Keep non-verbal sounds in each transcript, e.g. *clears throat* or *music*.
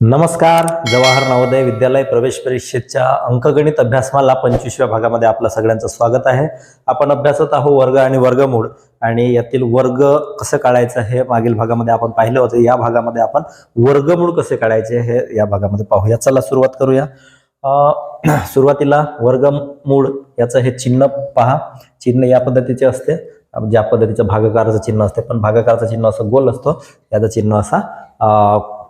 नमस्कार जवाहर नवोदय विद्यालय प्रवेश परीक्षेच्या अंकगणित अभ्यासमाला पंचवीसव्या भागामध्ये आपलं सगळ्यांचं स्वागत आहे. आपण अभ्यासत आहोत वर्ग आणि वर्गमूळ आणि यातील वर्ग कसं काढायचं हे मागील भागामध्ये आपण पाहिलं होतं. या भागामध्ये आपण वर्गमूळ कसे काढायचे हे या भागामध्ये पाहूया. चला सुरुवात करूया. *clears throat* सुरुवातीला वर्गमूळ याचं हे चिन्ह पहा. चिन्ह या पद्धतीचे असते. ज्या पद्धतीचं भागाकाराचं चिन्ह असते पण भागाकाराचं चिन्ह असं गोल असतो. याचं चिन्ह असा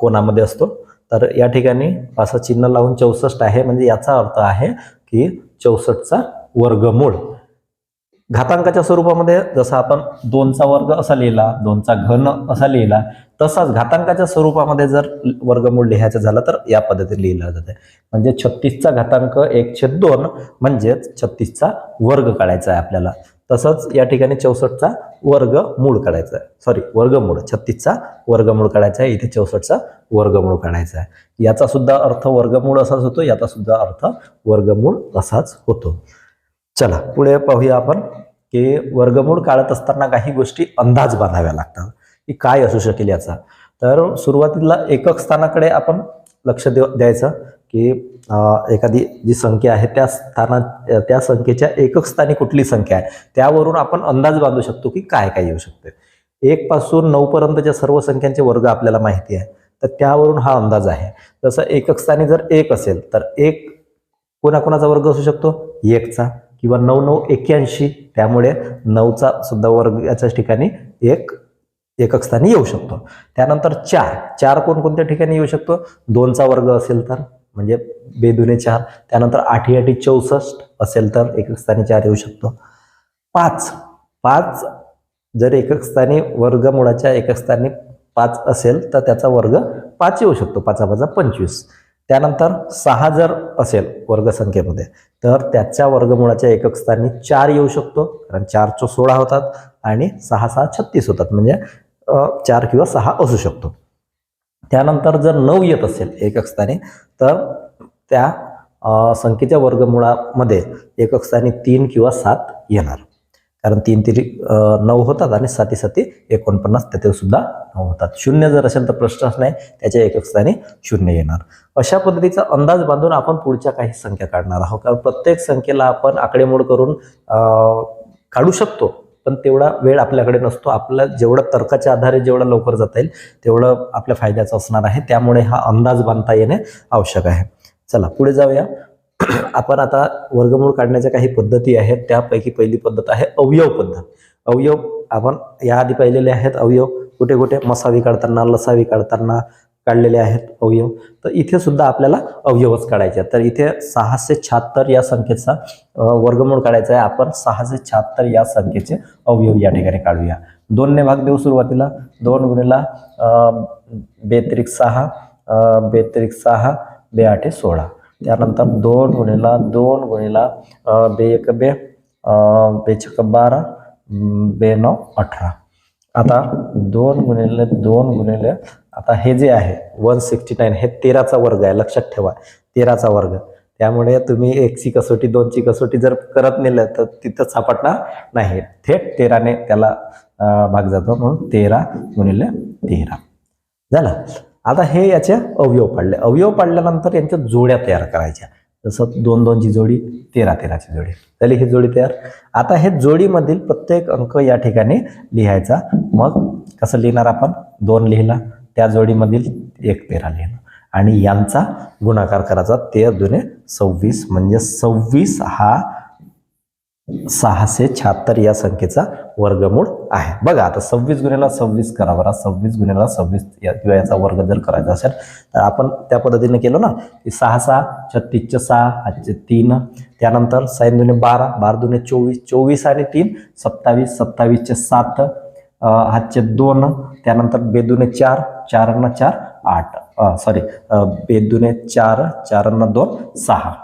कोणामध्ये असतो. तर या ठिकाणी असं चिन्ह लावून चौसष्ट आहे. म्हणजे याचा अर्थ आहे की चौसष्टचा वर्गमूळ. घातांकाच्या स्वरूपामध्ये जसं आपण दोनचा वर्ग असा लिहिला दोनचा घन असा लिहिला तसाच घातांकाच्या स्वरूपामध्ये जर वर्गमूळ लिहायचं झालं तर या पद्धतीने लिहिलं जाते. म्हणजे छत्तीसचा घातांक एक छेद दोन म्हणजेच छत्तीसचा वर्ग काढायचा आहे आपल्याला. तसंच या ठिकाणी चौसष्टचा वर्ग मूळ काढायचा आहे. सॉरी वर्गमूळ छत्तीसचा वर्गमूळ काढायचा आहे. इथे चौसष्टचा वर्गमूळ काढायचा आहे. याचा सुद्धा अर्थ वर्गमूळ असाच होतो याचा सुद्धा अर्थ वर्गमूळ असाच होतो. चला पुढे पाहूया आपण की वर्गमूळ काढत असताना काही गोष्टी अंदाज बांधाव्या लागतात की काय असू शकेल याचा. तर सुरुवातीला एकक स्थानाकडे आपण लक्ष देव द्यायचं. की एखादी जी संख्या आहे त्या स्थाना त्या संख्येच्या एकक स्थानी कुठली संख्या आहे त्यावरून आपण अंदाज बांधू शकतो की काय काय येऊ शकते एक पासून नऊ पर्यंतच्या सर्व संख्यांचे वर्ग आपल्याला माहिती आहे तर त्यावरून हा अंदाज आहे. जसं एकक स्थानी जर एक असेल तर एक कोणाकोणाचा वर्ग असू शकतो? एकचा किंवा नऊ नऊ एक्क्याऐंशी त्यामुळे नऊचा सुद्धा वर्ग याच्या ठिकाणी एक एकक स्थानी येऊ शकतो. त्यानंतर चार चार कोणकोणत्या ठिकाणी येऊ शकतो? दोनचा वर्ग असेल तर. म्हणजे बेदुने चार त्यानंतर आठी आठी चौसष्ट असेल तर एकक स्थानी चार येऊ शकतो. पाच पाच जर एकक स्थानी वर्गमुळाच्या एकक स्थानी पाच असेल तर त्याचा वर्ग पाच येऊ शकतो पाचा पाचा पंचवीस. त्यानंतर सहा जर असेल वर्गसंख्येमध्ये तर त्याच्या वर्गमुळाच्या एकक स्थानी चार येऊ शकतो कारण चार चो सोळा होतात आणि सहा सहा छत्तीस होतात म्हणजे चार किंवा सहा असू शकतो. त्यानंतर जर नऊ येत असेल एकक स्थानी तर त्या संख्येच्या वर्गमुळामध्ये एकक स्थानी तीन किंवा सात येणार. कारण तीन तिरी नऊ होतात आणि साती साती एकोणपन्नास त्यातील सुद्धा नऊ होतात. शून्य जर असेल तर प्रश्नच नाही त्याच्या एकक स्थानी शून्य येणार. अशा पद्धतीचा अंदाज बांधून आपण पुढच्या काही संख्या काढणार आहोत. कारण प्रत्येक संख्येला आपण आकडेमोड करून काढू शकतो. पण तेवढा वेळ आपल्याकडे नसतो. आपलं जेवढं तर्काच्या आधारे जेवढं लवकर जाता येईल तेवढं आपल्या फायद्याचं असणार आहे. त्यामुळे हा अंदाज बांधता येणे आवश्यक आहे. चला पुढे जाऊया. *clears throat* आपण आता वर्गमूळ काढण्याच्या काही पद्धती आहेत. त्यापैकी पहिली पद्धत आहे अवयव पद्धत. अवयव आपण याआधी पाहिलेले आहेत. अवयव कुठे कुठे मसावी काढताना लसावी काढताना काढलेले आहेत अवयव. तर इथे सुद्धा आपल्याला अवयवच काढायचे आहेत. तर इथे सहाशे शहात्तर या संख्येचा वर्गमूळ काढायचा आहे. आपण सहाशे शहात्तर या संख्येचे अवयव या ठिकाणी काढूया. दोनने भाग देऊ सुरुवातीला. दोन गुणिला बेत्रिक सहा बेत्रिक सहा बे आठे सोळा. त्यानंतर दोन गुणिला दोन गुणिला बे एक बे अ, बे छक बारा बे नऊ अठरा. आता दोन गुणिले दोन गुणिले आता हे जे आहे वन सिक्स्टी नाईन हे तेराचा वर्ग आहे लक्षात ठेवा तेराचा वर्ग. त्यामुळे तुम्ही एकची कसोटी दोनची कसोटी जर करत नेलं तर तिथं सापडणार नाही. थेट तेराने त्याला भाग जातो. म्हणून तेरा गुणिले तेरा. झालं. आता हे याचे अवयव पाडले. अवयव पाडल्यानंतर यांच्या जोड्या तयार करायच्या. जसं दोन दोनची जोडी तेरा तेराची जोडी. झाली ही जोडी तयार. आता हे जोडीमधील प्रत्येक अंक या ठिकाणी लिहायचा. मग कसं लिहिणार आपण? दोन लिहिला त्या जोडीमधील एक तेरा लिहिणं आणि यांचा गुणाकार करायचा तेर दुने सव्वीस म्हणजे सव्वीस हा सहाशे शहात्तर या संख्येचा वर्गमूळ आहे. बघा आता सव्वीस गुन्ह्याला सव्वीस करा बरा सव्वीस गुन्ह्याला सव्वीस या किंवा याचा वर्ग जर करायचा असेल तर आपण त्या पद्धतीने केलं ना की सहा सहा छत्तीसचे सहा हातचे तीन त्यानंतर साईन दुने बारा बारा दुने चोवीस चोवीस आणि तीन सत्तावीस सत्तावीसचे सात हातचे दोन त्यानंतर बेदुने चार चारांना चार आठ सॉरी बेदुने चार चारांना दोन सहा.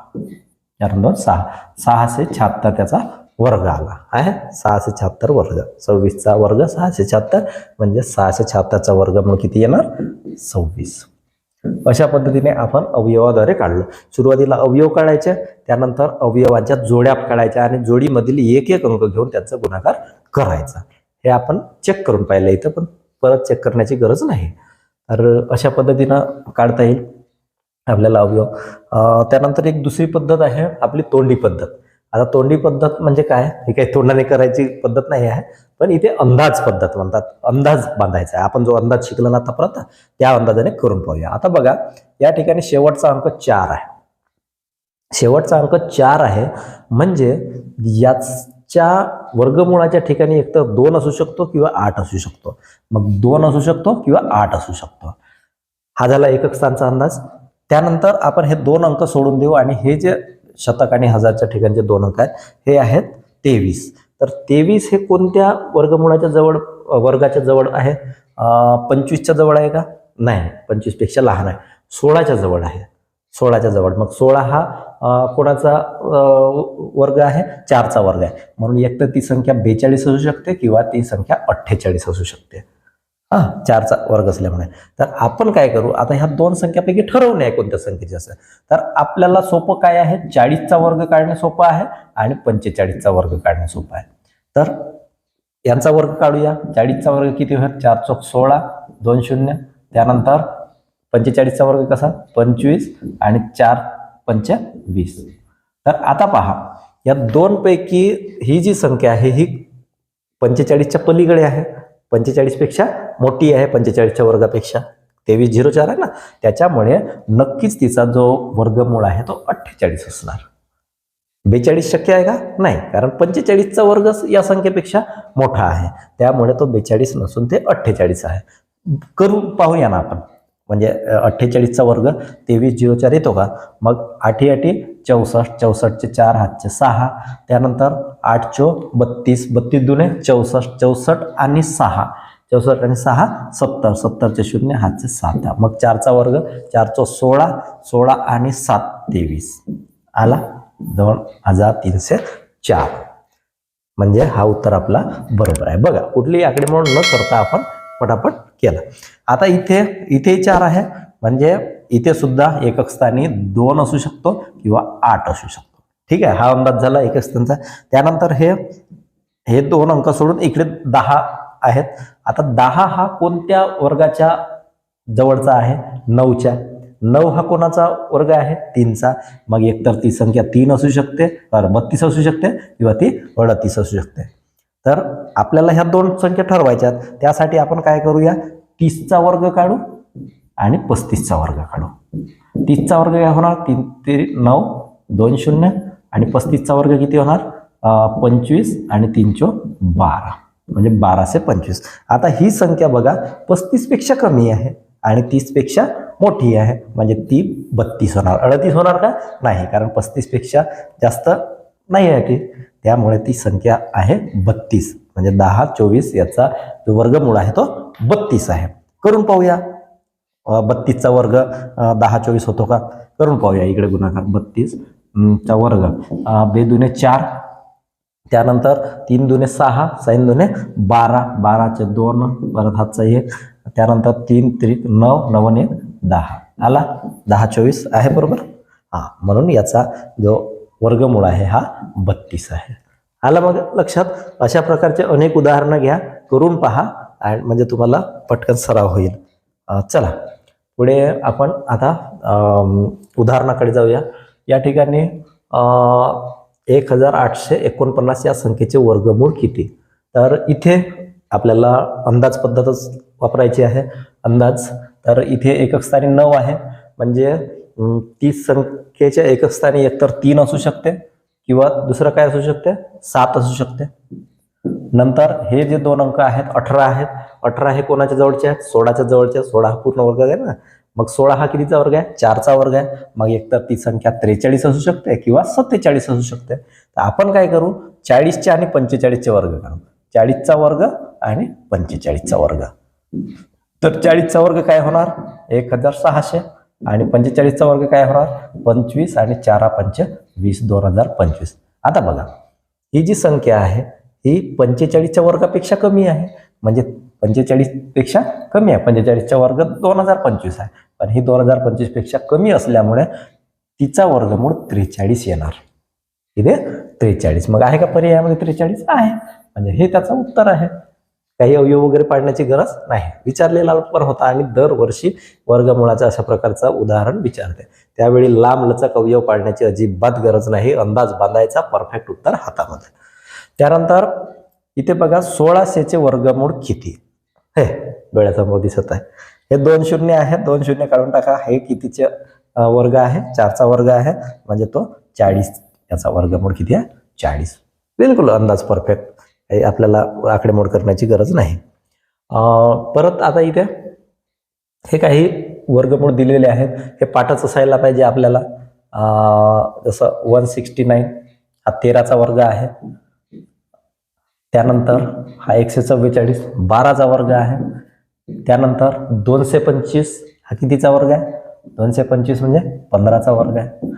चार दोन सहा. सहाशे शहात्तर त्याचा वर्ग आला. आहे? सहाशे शहात्तर वर्ग. सव्वीसचा वर्ग सहाशे शहात्तर म्हणजे सहाशे शहात्तरचा वर्ग म्हणून किती येणार? सव्वीस. अशा पद्धतीने आपण अवयवाद्वारे काढलं. सुरुवातीला अवयव काढायचे त्यानंतर अवयवाच्या जोड्या काढायच्या आणि जोडीमधील एक एक अंक घेऊन त्यांचा गुणाकार करायचा. हे आपण चेक करून पाहिलं इथं पण परत चेक करण्याची गरज नाही. तर अशा पद्धतीनं काढता येईल. आपल्याला अवयव त्यानंतर एक दुसरी पद्धत आहे आपली तोंडी पद्धत. आता तोंडी पद्धत म्हणजे काय? ही काही तोंडाने करायची पद्धत नाही आहे पण इथे अंदाज पद्धत म्हणतात. अंदाज बांधायचा आहे. आपण जो अंदाज शिकला ना आतापर्यंत त्या अंदाजाने करून पाहूया. आता बघा या ठिकाणी शेवटचा अंक चार आहे. शेवटचा अंक चार आहे म्हणजे याच्या वर्गमुळाच्या ठिकाणी एकतर दोन असू शकतो किंवा आठ असू शकतो. मग दोन असू शकतो किंवा आठ असू शकतो. हा झाला एकक स्थानचा अंदाज. त्यानंतर आपण हे दोन अंक सोडून देऊ आणि हे जे शतक आणि हजारच्या ठिकाणचे दोन अंक आहेत हे आहेत तेवीस. तर तेवीस हे कोणत्या वर्गमुळाच्या जवळ वर्गाच्या जवळ आहे? पंचवीसच्या जवळ आहे का? नाही पंचवीसपेक्षा लहान आहे. सोळाच्या जवळ आहे. सोळाच्या जवळ. मग सोळा हा कोणाचा वर्ग आहे? चारचा वर्ग आहे. म्हणून एक तर ती संख्या बेचाळीस असू शकते किंवा ती संख्या अठ्ठेचाळीस असू शकते. हा चारचा वर्ग असल्यामुळे तर आपण काय करू? आता ह्या दोन संख्यापैकी ठरवणे आहे कोणत्या संख्येची असं. तर आपल्याला सोपं काय आहे? चाळीसचा वर्ग काढणे सोपं आहे आणि पंचेचाळीसचा वर्ग काढणे सोपं आहे. तर यांचा वर्ग काढूया. चाळीसचा वर्ग किती होईल? चार चौक सोळा दोन शून्य. त्यानंतर पंचेचाळीसचा वर्ग कसा? पंचवीस आणि चार पंच वीस तर आता पहा या दोनपैकी ही जी संख्या आहे ही पंचेचाळीसच्या पलीकडे आहे. पंचेचाळीसपेक्षा मोठी आहे पंचेचाळीसच्या वर्गापेक्षा. तेवीस झिरो चार आहे ना? त्याच्यामुळे नक्कीच तिचा जो वर्गमूळ आहे तो अठ्ठेचाळीस असणार. बेचाळीस शक्य आहे का? नाही कारण पंचेचाळीसचा वर्ग या संख्येपेक्षा मोठा आहे. त्यामुळे तो बेचाळीस नसून ते अठ्ठेचाळीस आहे. करून पाहूया ना आपण. म्हणजे अठ्ठेचाळीसचा वर्ग तेवीस झिरो चार येतो का? मग आठी आठी चौसष्ट चौसष्टचे चार हातचे सहा त्यानंतर आठ चो बत्तीस बत्तीस दुने चौसष्ट चौसष्ट आणि सहा. चौसष्ट आणि सहा सत्तर सत्तरचे शून्य हातचे सात. मग चारचा वर्ग चारचो सोळा सोळा आणि सात तेवीस. आला दोन हजार तीनशे चार. म्हणजे हा उत्तर आपला बरोबर आहे. बघा कुठलीही आकडेमोड न करता आपण पटापट केलं. आता इथे इथे चार आहे. म्हणजे इथे सुद्धा एकक स्थानी दोन असू शकतो किंवा आठ असू शकतो. ठीक आहे? हा अंदाज झाला एकक स्थानचा त्यानंतर हे हे दोन अंक सोडून इकडे दहा आहेत. आता दहा हा कोणत्या वर्गाच्या जवळचा आहे? नऊच्या. नऊ हा कोणाचा वर्ग आहे? तीनचा. मग एकतर ती संख्या तीन असू शकते बत्तीस असू शकते किंवा ती अडतीस असू शकते. तर आपल्याला ह्या दोन संख्या ठरवायच्यात. त्यासाठी आपण काय करूया? तीसचा वर्ग काढू आणि पस्तीसचा वर्ग काढू. तीसचा वर्ग काय होणार? तीन ते नऊ दोन शून्य आणि पस्तीसचा वर्ग किती होणार? पंचवीस आणि तीनशो बारा. म्हणजे बाराशे पंचवीस. आता ही संख्या बघा पस्तीसपेक्षा कमी आहे आणि तीसपेक्षा मोठी आहे. म्हणजे ती बत्तीस होणार. अडतीस होणार का? नाही कारण पस्तीसपेक्षा जास्त नाही आहे ती. त्यामुळे ती संख्या आहे बत्तीस. म्हणजे दहा चोवीस याचा जो वर्गमूळ आहे तो बत्तीस आहे. करून पाहूया. बत्तीसचा वर्ग दहा चोवीस होतो का? करून पाहूया. इकडे गुणाकार. बत्तीस चा वर्ग. बेदुने बे दुने चार. त्यानंतर तीन दुने सहा साईन दुने बारा. बाराचे दोन परत हातचा एक. त्यानंतर तीन त्रिक नऊ नवन एक दहा. आला? दहा चोवीस आहे बरोबर? हां. म्हणून याचा जो वर्गमूळ आहे हा बत्तीस आहे. आला मग लक्षात? अशा प्रकारचे अनेक उदाहरणं घ्या करून पहा आणि म्हणजे तुम्हाला पटकन सराव होईल. चला. पुढे आपण आता उदाहरणाकडे जाऊया. या ठिकाणी एक हजार आठशे एकोणपन्नास या संख्येचे वर्गमूळ किती? तर इथे आपल्याला अंदाज पद्धतच वापरायची आहे. अंदाज तर इथे एकक स्थानी नऊ आहे. म्हणजे तीस संख्येच्या एकच स्थानी एकतर तीन असू शकते किंवा दुसरं काय असू शकते? सात असू शकते. नंतर हे जे दोन अंक आहेत अठरा आहेत अठरा हे कोणाच्या जवळचे आहेत? सोळाच्या जवळचे आहेत. सोळा हा पूर्ण वर्ग आहे ना? मग सोळा हा कितीचा वर्ग आहे? चारचा वर्ग आहे. मग एकतर ती संख्या त्रेचाळीस असू शकते किंवा सत्तेचाळीस असू शकते. तर आपण काय करू? चाळीसचे आणि पंचेचाळीसचे वर्ग काढू चाळीसचा वर्ग आणि पंचेचाळीसचा वर्ग. तर चाळीसचा वर्ग काय होणार? एक हजार सहाशे. आणि पंचेचाळीसचा वर्ग काय होणार? पंचवीस आणि चारा पंच वीस दोन हजार पंचवीस. आता बघा ही जी संख्या आहे ही पंचेचाळीसच्या वर्गापेक्षा कमी आहे. म्हणजे पंचेचाळीसपेक्षा कमी आहे. पंचेचाळीसचा वर्ग दोन हजार पंचवीस आहे. पण ही दोन हजार पंचवीसपेक्षा कमी असल्यामुळे तिचा वर्गमूळ त्रेचाळीस येणार. इथे त्रेचाळीस. मग आहे का पर्यायामध्ये त्रेचाळीस? आहे. म्हणजे हे त्याचं उत्तर आहे. काही अवयव वगैरे पाडण्याची गरज नाही. विचारलेला पण होता आणि दरवर्षी वर्गमुळाचा अशा प्रकारचा उदाहरण विचारते. त्यावेळी लांब लचक अवयव पाडण्याची अजिबात गरज नाही. अंदाज बांधायचा परफेक्ट उत्तर हातामध्ये. त्यानंतर इथे बघा सोळाशेचे वर्गमूळ किती? हे डोळ्यासमोर दिसत आहे. हे दोन शून्य आहे. दोन शून्य काढून टाका. हे कितीचे वर्ग आहे? चारचा वर्ग आहे. म्हणजे तो चाळीस याचा वर्गमूळ किती आहे? चाळीस. बिलकुल अंदाज परफेक्ट आपल्याला आकडेमोड करण्याची गरज नाही. परत आता इथे हे काही वर्गमूळ दिलेले आहेत. हे पाठच असायला पाहिजे आपल्याला. जसं वन सिक्स्टी नाईन हा तेराचा वर्ग आहे. त्यानंतर हा एकशे चव्वेचाळीस बाराचा वर्ग आहे. त्यानंतर दोनशे पंचवीस हा कितीचा वर्ग आहे? दोनशे पंचवीस म्हणजे पंधराचा वर्ग आहे.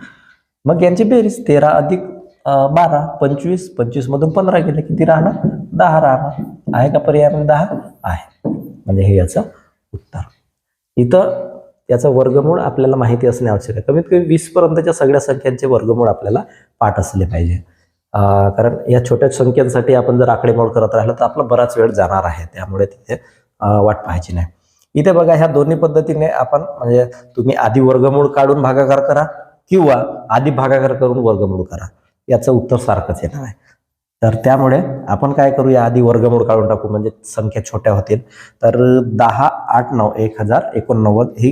मग यांची बेरीज तेरा अधिक बारा पंचवीस पंचवीस मधून पंधरा गेले किती राहणार दहा राहणार. आहे का पर्याय दहा? आहे. म्हणजे हे याचं उत्तर. इथं याचं वर्गमूळ आपल्याला माहिती असणे आवश्यक आहे. कमीत कमी वीस पर्यंतच्या सगळ्या संख्यांचे वर्गमूळ आपल्याला पाठ असले पाहिजे. कारण या छोट्या संख्यांसाठी आपण जर आकडेमोड करत राहिलं तर आपला बराच वेळ जाणार आहे. त्यामुळे तिथे वाट पाहायची नाही. इथे बघा ह्या दोन्ही पद्धतीने आपण म्हणजे तुम्ही आधी वर्गमूळ काढून भागाकार करा किंवा आधी भागाकार करून वर्गमूळ करा. याचं उत्तर सारखंच येणार आहे. तर त्यामुळे आपण काय करूया आधी वर्गमूळ काढून टाकू म्हणजे संख्या छोट्या होतील. तर दहा आठ नऊ एक हजार एकोणनव्वद ही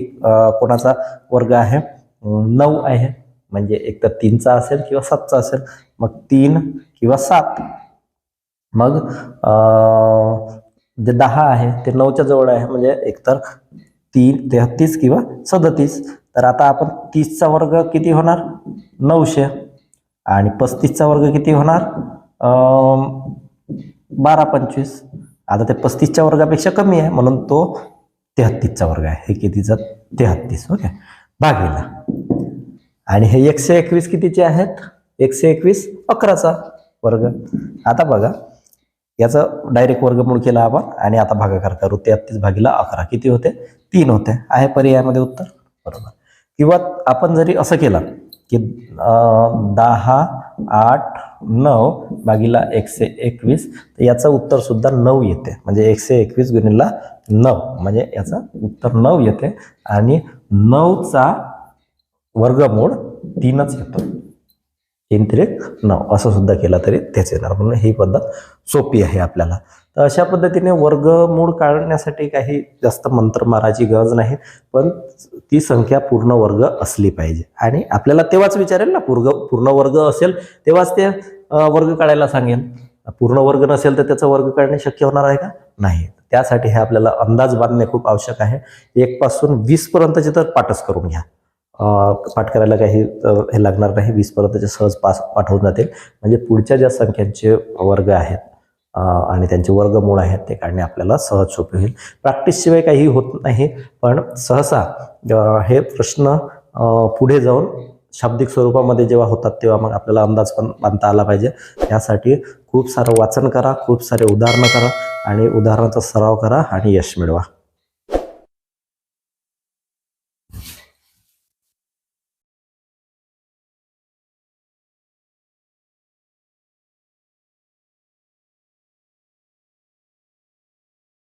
कोणाचा वर्ग आहे? नऊ आहे. म्हणजे एक तर तीनचा असेल किंवा सातचा असेल मग तीन किंवा सात. मग जे दहा आहे ते नऊच्या जवळ आहे. म्हणजे एकतर तीन तेहतीस किंवा सदतीस. तर आता आपण तीसचा वर्ग किती होणार? नऊशे. आणि पस्तीसचा वर्ग किती होणार? बारा पंचवीस. आता ते पस्तीसच्या वर्गापेक्षा कमी आहे म्हणून तो तेहत्तीसचा वर्ग आहे. हे कितीचा? तेहत्तीस ओके. भागीला. आणि हे एकशे एकवीस कितीचे आहेत? एकशे एकवीस अकराचा वर्ग. आता बघा. याचं डायरेक्ट वर्गमूळ केला आपण. आणि आता भागाकार करू. तेहत्तीस भागीला अकरा. किती होते? तीन होते. आहे पर्यायामध्ये उत्तर? बरोबर. किंवा आपण जरी असं केलं की दहा आठ नऊ भागीला एकशे एकवीस तर याचं उत्तर सुद्धा नऊ येते. म्हणजे एकशे एकवीस गुणिला नऊ म्हणजे याचं उत्तर नऊ येते. आणि नऊचा वर्गमूळ तीनच येतो. तीन त्रिक नऊ. असं सुद्धा केला तरी तेच येणार. म्हणून ही पद्धत सोपी आहे आपल्याला. तर अशा पद्धतीने वर्गमूळ काढण्यासाठी काही जास्त मंत्र मारायची गरज नाही पण ती संख्या पूर्ण वर्ग असली पाहिजे. आणि आपल्याला तेव्हाच विचारेल ना पूर्ण पूर्ण वर्ग असेल तेव्हाच ते वर्ग काढायला सांगेल. पूर्ण वर्ग नसेल तर त्याचा वर्ग काढणे शक्य होणार आहे का? नाही. त्यासाठी हे आपल्याला अंदाज बांधणे खूप आवश्यक आहे. एक पासून वीस पर्यंतचे तर पाठच करून घ्या. पाठ करायला काही हे लागणार नाही. वीसपर्यंतचे सहज पास पाठवून जातील. म्हणजे पुढच्या ज्या संख्यांचे वर्ग आहेत आणि त्यांचे वर्गमूळ आहेत ते काढणे आपल्याला सहज सोपे होईल. प्रॅक्टिसशिवाय काही होत नाही पण सहसा हे प्रश्न पुढे जाऊन शाब्दिक स्वरूपामध्ये जेव्हा होतात तेव्हा मग आपल्याला अंदाज पण बांधता आला पाहिजे. यासाठी खूप सारं वाचन करा खूप सारे उदाहरणं करा आणि उदाहरणाचा सराव करा आणि यश मिळवा.